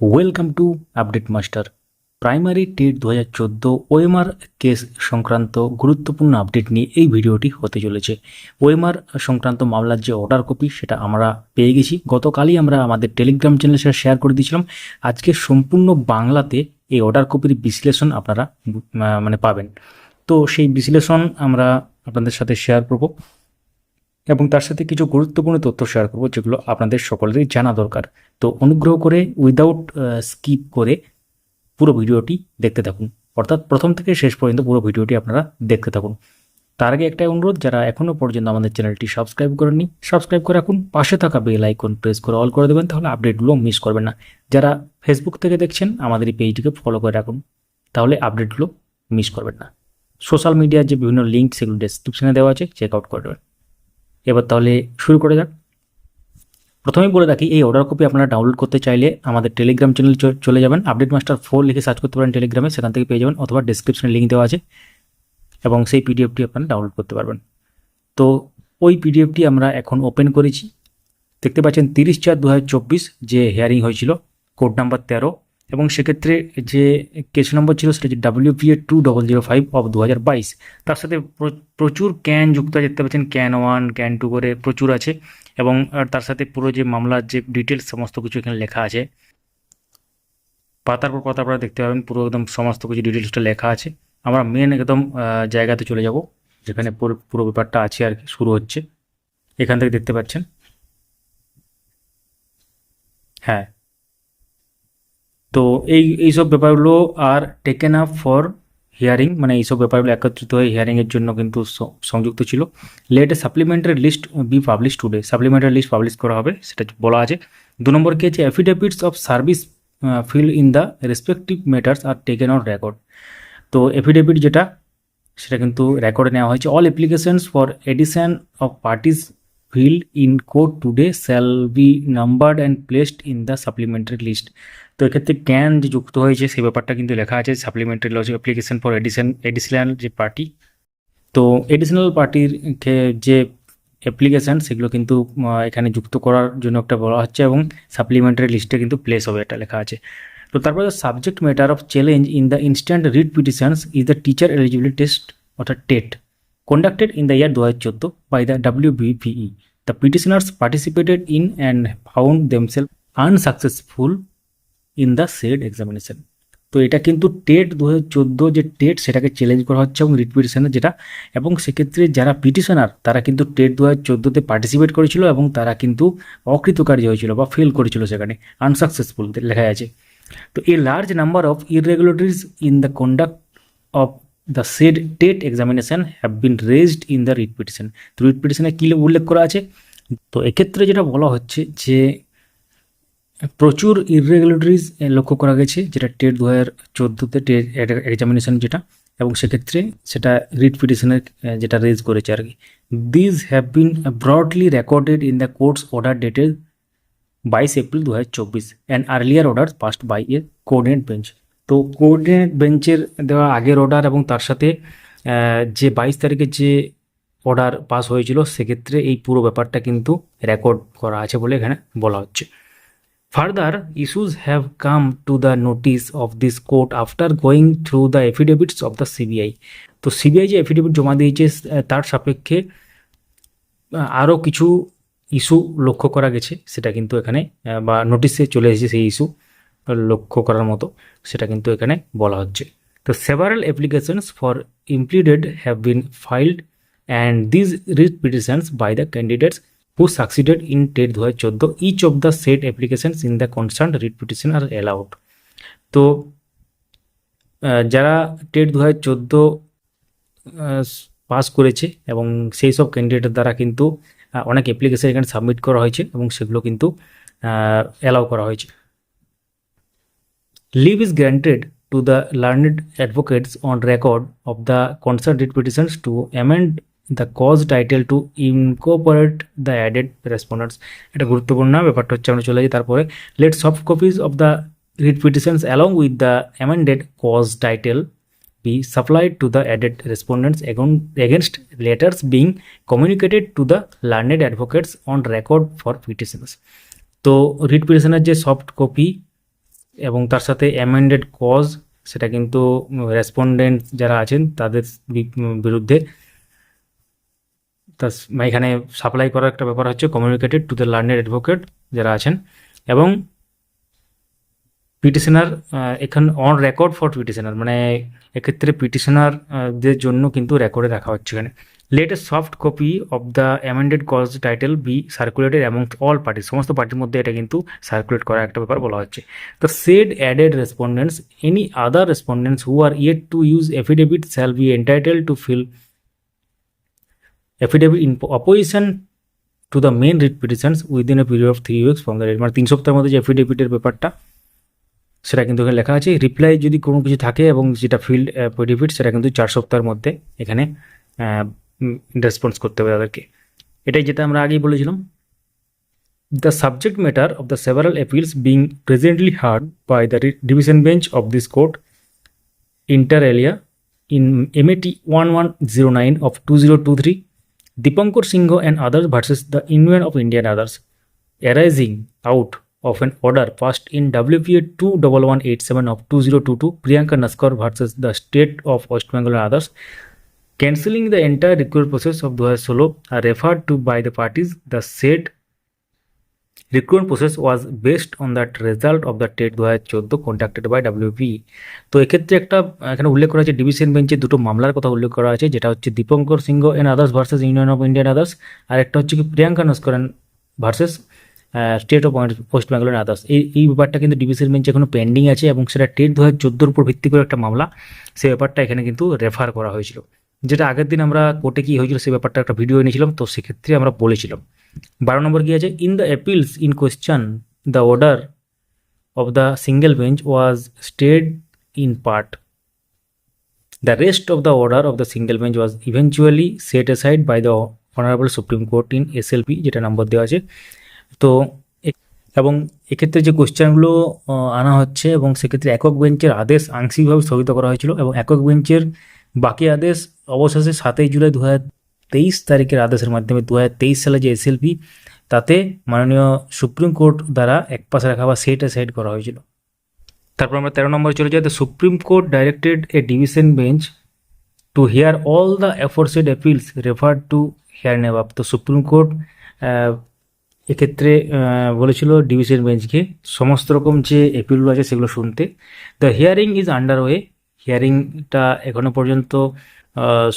Welcome to update master primary TET দু হাজার চোদ্দ ওএমআর কেস সংক্রান্ত গুরুত্বপূর্ণ আপডেট নিয়ে এই ভিডিওটি হতে চলেছে। ওএমআর সংক্রান্ত মামলার যে অর্ডার কপি সেটা আমরা পেয়ে গেছি। গতকালই আমরা আমাদের টেলিগ্রাম চ্যানেলে সেটা শেয়ার করে দিয়েছিলাম। আজকে সম্পূর্ণ বাংলাতে এই অর্ডার কপির বিশ্লেষণ আপনারা মানে পাবেন। তো সেই বিশ্লেষণ আমরা আপনাদের সাথে শেয়ার করব। এবং তার সাথে কিছু গুরুত্বপূর্ণ তথ্য শেয়ার করব, যেগুলো আপনাদের সকলেরই জানা দরকার। তো অনুগ্রহ করে উইদাউট স্কিপ করে পুরো ভিডিওটি দেখতে থাকুন। অর্থাৎ প্রথম থেকে শেষ পর্যন্ত পুরো ভিডিওটি আপনারা দেখতে থাকুন। তার আগে একটাই অনুরোধ, যারা এখনও পর্যন্ত আমাদের চ্যানেলটি সাবস্ক্রাইব করেননি সাবস্ক্রাইব করে রাখুন। পাশে থাকা বেল আইকন প্রেস করে অল করে দেবেন, তাহলে আপডেটগুলো মিস করবেন না। যারা ফেসবুক থেকে দেখছেন, আমাদের এই পেজটিকে ফলো করে রাখুন, তাহলে আপডেটগুলো মিস করবেন না। সোশ্যাল মিডিয়ার যে বিভিন্ন লিঙ্ক সেগুলো ডেসক্রিপশনে দেওয়া আছে চেক আউট করে দেবেন। এবার তাহলে শুরু করে যাক। প্রথমেই বলে রাখি, এই অর্ডার কপি আপনারা ডাউনলোড করতে চাইলে আমাদের টেলিগ্রাম চ্যানেল চলে যাবেন। আপডেট মাস্টার ফোর লিখে সার্চ করতে পারেন টেলিগ্রামে সেখান থেকে পেয়ে যাবেন অথবা ডিসক্রিপশনে লিঙ্ক দেওয়া আছে। এবং সেই পিডিএফটি আপনারা ডাউনলোড করতে পারবেন। তো ওই পিডিএফটি আমরা এখন ওপেন করেছি। দেখতে পাচ্ছেন তিরিশ চার দু যে হিয়ারিং হয়েছিল কোড নাম্বার তেরো। এবং সেক্ষেত্রে যে কেস নম্বর ছিল সেটা হচ্ছে W P A two double zero five of দু হাজার বাইশ। তার সাথে প্র- প্রচুর ক্যান যুক্ত দেখতে পাচ্ছেন ক্যান ওয়ান ক্যান টু করে প্রচুর আছে এবং তার সাথে পুরো যে মামলার যে ডিটেলস সমস্ত কিছু এখানে লেখা আছে। পাতার পর পাতা আপনারা দেখতে পাবেন, পুরো একদম সমস্ত কিছু ডিটেলসটা লেখা আছে। আমরা মেন একদম জায়গাতে চলে যাব, যেখানে পুরো পুরো ব্যাপারটা আছে আর কি, শুরু হচ্ছে। এখান থেকে দেখতে পাচ্ছেন। হ্যাঁ। তো এই এইসব ব্যাপারগুলো are taken up for hearing মানে এইসব ব্যাপারগুলো একত্রিত হয়ে হিয়ারিংয়ের জন্য কিন্তু সংযুক্ত ছিল। Let supplementary list be publish today supplementary list publish করা হবে, সেটা বলা আছে। দু নম্বর কি আছে? Affidavits of service filed in the respective matters are taken on record তো এফিডেভিট যেটা, সেটা কিন্তু রেকর্ডে নেওয়া হয়েছে। All applications for addition of parties filed in court today shall be numbered and placed in the supplementary list তো এক্ষেত্রে can যে যুক্ত হয়েছে, সেই ব্যাপারটা কিন্তু লেখা আছে সাপ্লিমেন্টারি লজ অ্যাপ্লিকেশন ফর এডিশন এডিশনাল যে পার্টি তো এডিশনাল পার্টির যে অ্যাপ্লিকেশান সেগুলো কিন্তু এখানে যুক্ত করার জন্য একটা বলা হচ্ছে এবং সাপ্লিমেন্টারি লিস্টে কিন্তু প্লেস হবে এটা লেখা আছে তো তারপরে subject matter of challenge in the instant writ petitions is the teacher eligibility test অর্থাৎ TET conducted in the conducted in the year 2014 by the WBPE. The petitioners participated in and found themselves unsuccessful in the said examination তো এটা কিন্তু TET দু হাজার চোদ্দ যে TET, সেটাকে challenge করা হচ্ছে এবং রিট পিটিশনের যেটা। এবং সেক্ষেত্রে যারা পিটিশনার তারা কিন্তু টেট দু হাজার চোদ্দোতে পার্টিসিপেট করেছিল এবং তারা কিন্তু অকৃতকার্য হয়েছিল বা ফেল করেছিল সেখানে আনসাকসেসফুল লেখা আছে। তো a large number of irregularities in the conduct of the said TET examination have been raised in the writ petition তো রিট পিটিশনে কী উল্লেখ করা আছে? তো এক্ষেত্রে যেটা বলা হচ্ছে যে প্রচুর ইররেগুলারিটিস লক্ষ্য করা গেছে, যেটা টেট দু হাজার চোদ্দোতে টেট এক্সামিনেশন যেটা, এবং সেক্ষেত্রে সেটা রিট পিটিশনের যেটা রেজ করেছে আর কি। These have been broadly recorded in the court's order dated বাইশ এপ্রিল দু হাজার চব্বিশ and earlier order passed by a coordinate bench তো কোঅর্ডিনেট বেঞ্চের দেওয়া আগের অর্ডার এবং তার সাথে যে বাইশ তারিখে যে অর্ডার পাস হয়েছিল, সেক্ষেত্রে এই পুরো ব্যাপারটা কিন্তু রেকর্ড করা আছে বলে এখানে বলা হচ্ছে। Further issues have come to the notice of this court after going through the affidavits of the CBI তো সিবিআই যে এফিডেভিট জমা দিয়েছে তার সাপেক্ষে আরও কিছু ইস্যু লক্ষ্য করা গেছে, সেটা কিন্তু এখানে বা নোটিশে চলে এসেছে সেই ইস্যু লক্ষ্য করার মতো, সেটা কিন্তু এখানে বলা হচ্ছে। তো several applications for impleaded have been filed and these writ petitions by the candidates who succeeded in TET দু হাজার চোদ্দ each of the set applications in the concern writ are allowed তো যারা টেট দু হাজার চোদ্দ পাস করেছে এবং সেই সব ক্যান্ডিডেটের দ্বারা কিন্তু অনেক অ্যাপ্লিকেশন এখানে সাবমিট করা হয়েছে এবং সেগুলো কিন্তু অ্যালাউ করা হয়েছে। Leave is granted to the learned advocates on record of the concern petitions to amend the cause title to incorporate the added respondents এটা গুরুত্বপূর্ণ ব্যাপারটা হচ্ছে আমরা চলে যাই তারপরে। Let soft copies of the writ petitions along with the amended cause title be supplied to the added agon- against letters being communicated to the learned advocates on record for petitions তো writ পিটিশনের যে soft copy এবং তার সাথে amended cause সেটা কিন্তু respondent যারা আছেন, তাদের বিরুদ্ধে তা এখানে সাপ্লাই করার একটা ব্যাপার হচ্ছে communicated to the learned advocate যারা আছেন এবং পিটিশনার এখানে অন রেকর্ড ফর পিটিশনার মানে এক্ষেত্রে পিটিশনারদের জন্য কিন্তু রেকর্ডে রাখা হচ্ছে এখানে। Let a soft copy of the amended cause title be circulated among all party সমস্ত পার্টির মধ্যে এটা কিন্তু সার্কুলেট করা একটা ব্যাপার বলা হচ্ছে। The said added respondents any other respondents who are yet to use affidavit shall be entitle to file affidavit in opposition to the main writ petitions within a period of three weeks from the date মানে তিন সপ্তাহের মধ্যে যে অ্যাফিডেভিটের ব্যাপারটা সেটা কিন্তু এখানে লেখা আছে। রিপ্লাই যদি কোনো কিছু থাকে এবং যেটা ফিল্ড অ্যাফিডেভিট সেটা কিন্তু চার সপ্তাহের মধ্যে এখানে রেসপন্স করতে হবে তাদেরকে। এটাই যেটা আমরা আগেই বলেছিলাম। The subject matter of the several appeals being presently heard by the division bench of this court inter alia in MAT 1109 of 2023, Dipankar Singh and others versus the Union of Indian others, arising out of an order passed in WPA 21187 of 2022, Priyanka Naskar versus the state of West Bengal and others, cancelling the entire recruitment process of 2016 are referred to by the parties. The said recruitment process was based on that result of the TET দু হাজার চোদ্দ conducted by WP তো এক্ষেত্রে একটা, এখানে উল্লেখ করা আছে ডিভিশন বেঞ্চে দুটো মামলার কথা উল্লেখ করা আছে, যেটা হচ্ছে Dipankar Singha and others versus Union of Indian others আর একটা হচ্ছে কি Priyanka Naskar versus state of West Bengal and others এই এই ব্যাপারটা কিন্তু ডিভিশন বেঞ্চে এখনও পেন্ডিং আছে এবং সেটা টেট দু হাজার চোদ্দোর উপর ভিত্তি করে একটা মামলা সেই ব্যাপারটা এখানে কিন্তু রেফার করা হয়েছিল। যেটা আগের দিন আমরা কোর্টে কি হয়েছিল সেই ব্যাপারটা একটা ভিডিও এনেছিলাম, তো সেক্ষেত্রে আমরা বলেছিলাম। বারো নম্বর কি আছে? In the appeals in question the order of the single bench was stayed in part The rest of the order of the single bench was eventually set aside by the Honorable Supreme Court in SLP যেটা number দেওয়া আছে। তো এবং এক্ষেত্রে যে কোশ্চেনগুলো আনা হচ্ছে এবং সেক্ষেত্রে একক বেঞ্চের আদেশ আংশিকভাবে স্থগিত করা হয়েছিল এবং একক বেঞ্চের বাকি আদেশ অবশেষে সাতই জুলাই দু হাজার তেইশ তারিখের আদেশের মাধ্যমে দু হাজার তেইশ সালে যে এসএলপি তাতে মাননীয় সুপ্রিম কোর্ট দ্বারা এক পাশে রাখা বা সেট সাইড করা হয়েছিল। তারপর আমরা তেরো নম্বরে চলে যাই। Supreme Court directed a division bench to hear all the aforesaid appeals refer to hear নেভাব তো সুপ্রিম কোর্ট এক্ষেত্রে বলেছিল ডিভিশন বেঞ্চকে সমস্ত রকম যে অ্যাপিলগুলো আছে সেগুলো শুনতে। The hearing is under way হিয়ারিংটা এখনও পর্যন্ত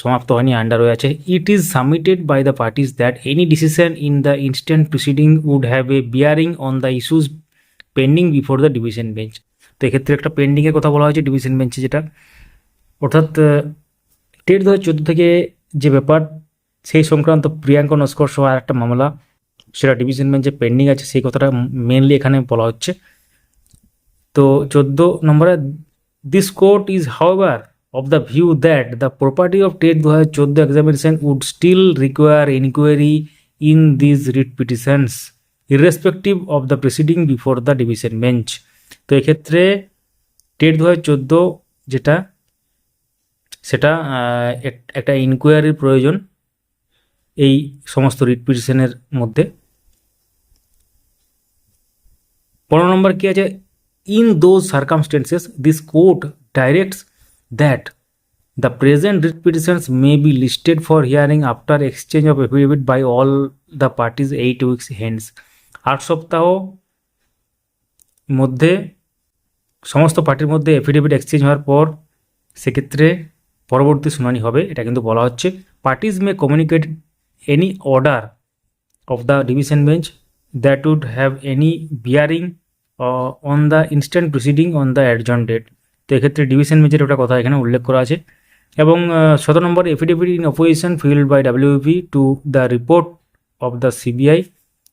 সমাপ্ত হয়নি আন্ডার ওয়ে আছে। It is submitted by the parties that any decision in the instant proceeding would have a bearing on the issues pending before the division bench তো এক্ষেত্রে একটা পেন্ডিংয়ের কথা বলা হয়েছে ডিভিশন বেঞ্চে যেটা। অর্থাৎ টেট দু হাজার চোদ্দ থেকে যে ব্যাপার, সেই সংক্রান্ত প্রিয়াঙ্কা নস্কর সহ আর একটা মামলা, সেটা ডিভিশন বেঞ্চে পেন্ডিং আছে, সেই কথাটা মেনলি এখানে বলা হচ্ছে। তো চোদ্দ নম্বরে this court is however view that the property of TET দু হাজার চোদ্দ examination would still require inquiry in these writ petitions irrespective of the proceeding before the division bench তো এক্ষেত্রে টেট দু হাজার চোদ্দ যেটা, সেটা একটা ইনকোয়ারির প্রয়োজন এই সমস্ত রিট পিটিশনের মধ্যে। পনেরো নম্বর কি আছে? In those circumstances this court directs that the present writ petitions may be listed for hearing after exchange of affidavit by all the parties eight weeks hence আট সপ্তাহ মধ্যে, সমস্ত পার্টির মধ্যে এফিডেভিট এক্সচেঞ্জ হওয়ার পর সেক্ষেত্রে পরবর্তী শুনানি হবে, এটা কিন্তু বলা হচ্ছে। Parties may communicate any order of the division bench that would have any bearing on the instant proceeding on the adjourned date তো এক্ষেত্রে ডিভিশন বেঞ্চের ওটা কথা এখানে উল্লেখ করা আছে। এবং সতেরো নম্বর affidavit in opposition filed by WP to the report of the CBI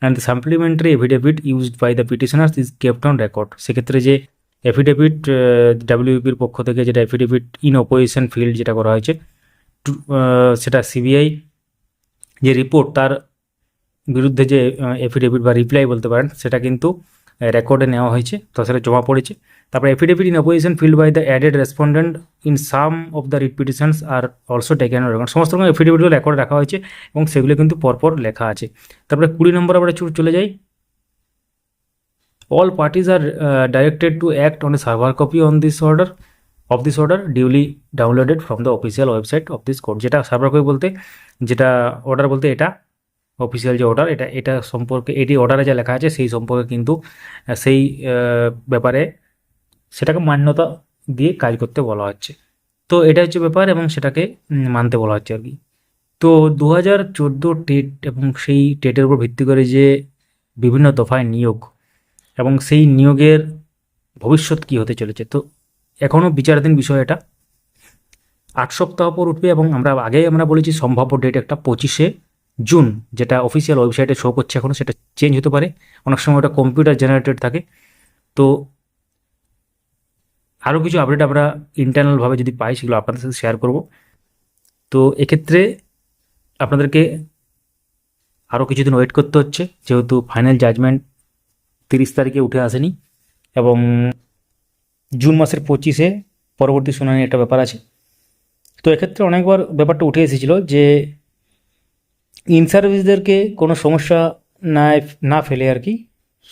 and the supplementary affidavit used by the petitioners is kept on record সেক্ষেত্রে যে এফিডেভিট ডাব্লিউপির পক্ষ থেকে যেটা এফিডেভিট ইন অপোজিশন ফিল্ড যেটা করা হয়েছে সেটা সিবিআই যে রিপোর্ট তার বিরুদ্ধে যে এফিডেভিট বা রিপ্লাই বলতে পারেন, সেটা কিন্তু রেকর্ডে নেওয়া হয়েছে তো সেটা জমা পড়েছে। তারপর affidavit in opposition filed by the added respondent in some of the writ petitions are also taken record সমস্ত রকম এফিডেভিটগুলো রেকর্ড রাখা হয়েছে এবং সেগুলো কিন্তু পরপর লেখা আছে। তারপরে কুড়ি নম্বর আমরা চলে যাই। Parties are uh, directed to act on a server copy on this order of this order duly downloaded from the official website of this court যেটা সার্ভার কপি বলতে যেটা অর্ডার বলতে এটা অফিসিয়াল যে অর্ডার এটা এটা সম্পর্কে, এটি অর্ডারে যা লেখা আছে, সেই সম্পর্কে কিন্তু সেই ব্যাপারে সেটাকে মান্যতা দিয়ে কাজ করতে বলা হচ্ছে। তো এটা হচ্ছে ব্যাপার এবং সেটাকে মানতে বলা হচ্ছে আর কি। তো দু হাজার চোদ্দ টেট এবং সেই টেটের উপর ভিত্তি করে যে বিভিন্ন দফায় নিয়োগ এবং সেই নিয়োগের ভবিষ্যৎ কী হতে চলেছে, তো এখনও বিচারাধীন বিষয় এটা। আট সপ্তাহ পর উঠবে এবং আমরা আগে আমরা বলেছি সম্ভাব্য ডেট একটা পঁচিশে জুন, যেটা অফিসিয়াল ওয়েবসাইটে শো করছে এখনও সেটা চেঞ্জ হতে পারে। অনেক সময় ওটা কম্পিউটার জেনারেটেড থাকে। তো আরও কিছু আপডেট আমরা ইন্টারনালভাবে যদি পাই, সেগুলো আপনাদের সাথে শেয়ার করব। তো এক্ষেত্রে আপনাদেরকে আরও কিছুদিন ওয়েট করতে হচ্ছে, যেহেতু ফাইনাল জাজমেন্ট তিরিশ তারিখে উঠে আসেনি এবং জুন মাসের পঁচিশে পরবর্তী শুনানি একটা ব্যাপার আছে। তো এক্ষেত্রে অনেকবার ব্যাপারটা উঠে এসেছিল যে ইন সার্ভিসদেরকে কোনো সমস্যা না না ফেলে আর কি।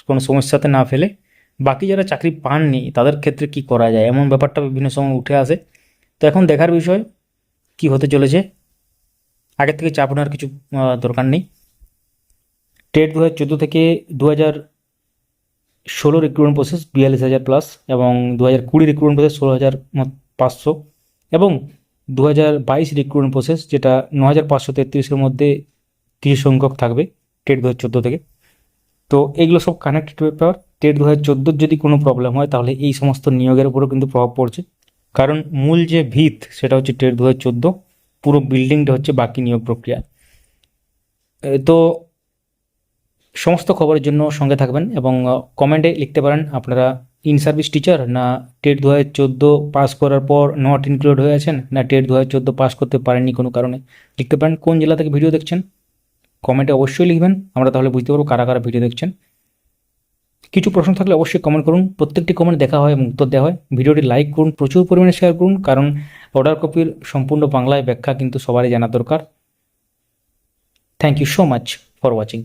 কোনো সমস্যাতে না ফেলে। বাকি যারা চাকরি পাননি, তাদের ক্ষেত্রে কি করা যায়? এমন ব্যাপারটা বিভিন্ন সময় উঠে আসে। তো এখন দেখার বিষয়, কি হতে চলেছে? আগের থেকে চাপ নেওয়ার কিছু দরকার নেই। টেট দু হাজার চোদ্দ থেকে দু হাজার ষোলো রিক্রুটমেন্ট প্রসেস বিয়াল্লিশ হাজার প্লাস এবং দু হাজার কুড়ি রিক্রুটমেন্ট প্রসেস ষোলো হাজার পাঁচশো। এবং দু হাজার বাইশ রিক্রুটমেন্ট প্রসেস যেটা ন হাজার পাঁচশো তেত্রিশের মধ্যে কিছু সংখ্যক থাকবে, টেট দু হাজার চোদ্দ থেকে। তো এগুলো সব কানেক্টেড ব্যাপার টেট দু হাজার চোদ্দোর যদি কোনো প্রবলেম হয়, তাহলে এই সমস্ত নিয়োগের উপরও কিন্তু প্রভাব পড়ছে। কারণ মূল যে ভিত, সেটা হচ্ছে টেট দু হাজার চোদ্দ, পুরো বিল্ডিংটা হচ্ছে বাকি নিয়োগ প্রক্রিয়া। তো সমস্ত খবরের জন্য সঙ্গে থাকবেন এবং কমেন্টে লিখতে পারেন আপনারা ইন সার্ভিস টিচার না টেট দু হাজার চোদ্দ পাস করার পর নট ইনক্লুড হয়ে আছেন, না টেট দু হাজার চোদ্দ পাস করতে পারেননি কোনো কারণে। লিখতে পারেন কোন জেলা থেকে ভিডিও দেখছেন। কমেন্টে অবশ্যই লিখবেন। আমরা তাহলে বুঝতে পারব কারা কারা ভিডিও দেখছেন। কিছু প্রশ্ন থাকলে অবশ্যই কমেন্ট করুন। প্রত্যেকটি কমেন্ট দেখা হয় এবং উত্তর দেওয়া হয়। ভিডিওটি লাইক করুন, প্রচুর পরিমাণে শেয়ার করুন, কারণ অর্ডার কপির সম্পূর্ণ বাংলায় ব্যাখ্যা কিন্তু সবারই জানা দরকার। Thank you so much for watching